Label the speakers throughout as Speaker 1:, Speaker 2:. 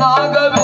Speaker 1: नागवी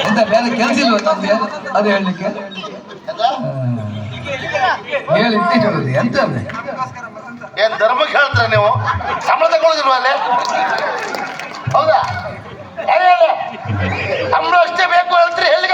Speaker 1: ಎಂತ ಬೇರೆ ಕೆಲಸ ಇಲ್ವ ನಮ್ಗೆ ಅದು? ಹೇಳಲಿಕ್ಕೆ? ಹೇಳಿ ಇಟ್ಟಿಟ್ಟಲ್ಲಿ ಎಂತ
Speaker 2: ಏನ್ ಧರ್ಮ ಕೇಳ್ತೀರ ನೀವು? ಸಂಬಳ ತಗೊಳ್ಳೋದಿಲ್ವ ಅಲ್ಲಿ? ಹೌದಾ? ಸಂಬಳ ಅಷ್ಟೇ ಬೇಕು ಹೇಳ್ತೀರಿ ಹೇಳಿ